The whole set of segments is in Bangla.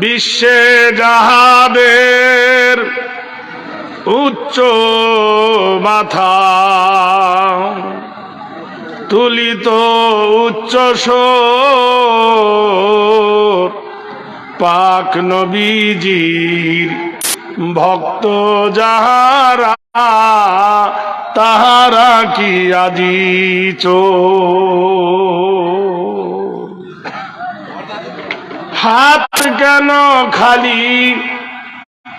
বিশ্বে যাহাদের উচ্চ মাথা তুলিত উচ্চ পাক নবীজির ভক্ত যাহারা তাহারা কি আজি হাত কেন খালি?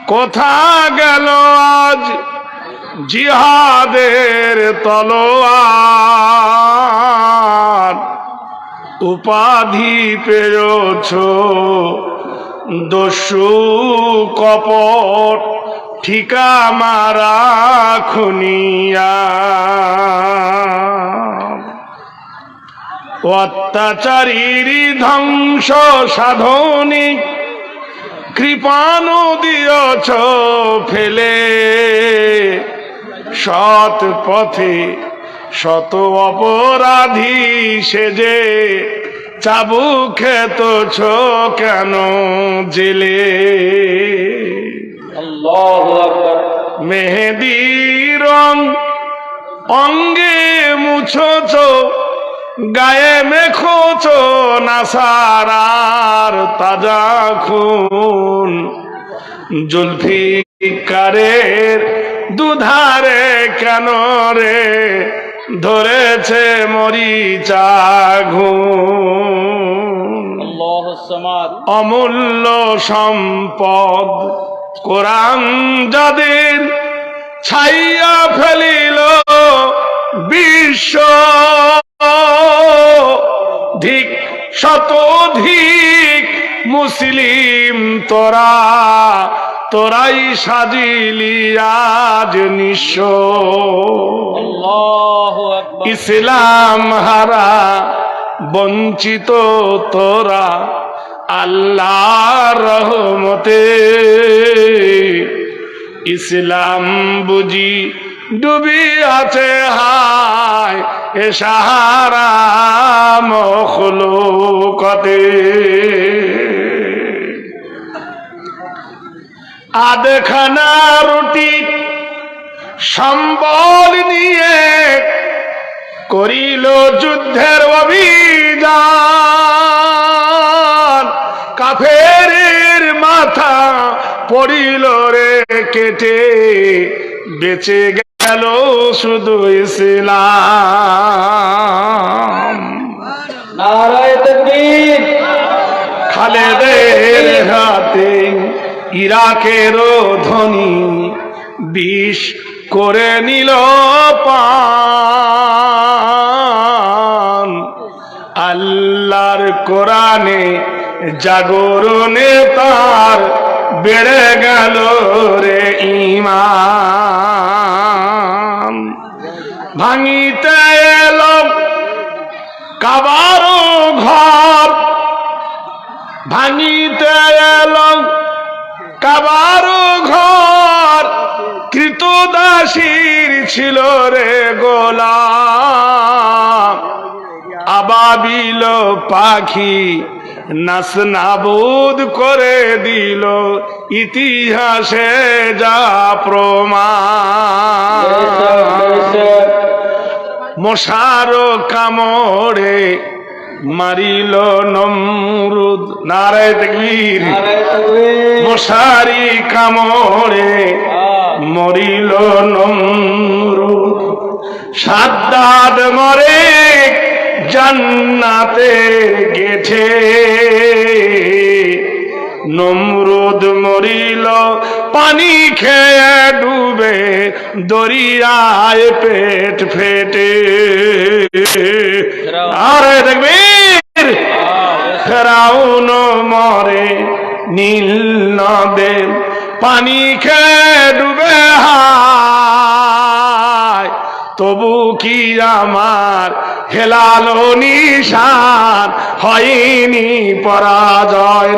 কোথা গেল আজ জিহাদের তলোয়ার? উপাধি পেয়েছ দস্যু কপট ঠিকা মারা খুনিয়া অত্যাচারীর ধ্বংস সাধনিক কৃপাণু দিয়ছ ফেলে। সৎ পথে শত অপরাধী সেজে চাবু খেতছ কেন জেলে? মেহেদি রং অঙ্গে মুছছ গায়ে মেখোছ নাসারার তাজা খুন। জুলফি জুলফিকারের দুধারে কেন রে? ধরেছে মরিচা ঘুম অমূল্য সম্পদ কোরআন যাদের ছাইয়া ফেলিল বিশ্ব। ধিক শতধিক মুসলিম তোরা তোরাই সাজিলি আজ আল্লাহু ইসলাম হারা বঞ্চিত তোরা আল্লাহ রহমতে। ইসলাম বুঝি ডুবি আছে হায় এ সাহারা আধখানা রুটি সম্বল নিয়ে করিল যুদ্ধের অভিযান। কাফের মাথা পড়িল রে কেটে, বেঁচে গেল শুধু ইসলাম। খালেদের হাতে ইরাকের ধনী বিষ করে নিল পান। আল্লাহর কোরআনে জাগরণে তার বেড়ে গেল ভাঙিতে এলো। কাবারো ঘর ভাঙিতে এলো। কাবারো ঘর কৃতদাসীর ছিল রে গোলাম। আবাবিল পাখি নাস নাবুদ করে দিল ইতিহাসে যা প্রমাণ। মশার কামড়ে মারিল নমরুদ। নারায় তাকবীর। মশারি কামড়ে মরিল নমরুদ। সাদ্দাদ মরে জান্নাতে গেছে নমরুদ মরিল, পানি খেয়ে ডুবে, দরিয়ায় পেট ফেটে। আরে দেখবি ফেরাউন মরে, নীল নদে পানি খেয়ে ডুবে হায়। তবু কি আমার হেলালো নিশান হয়নি পরাজয়।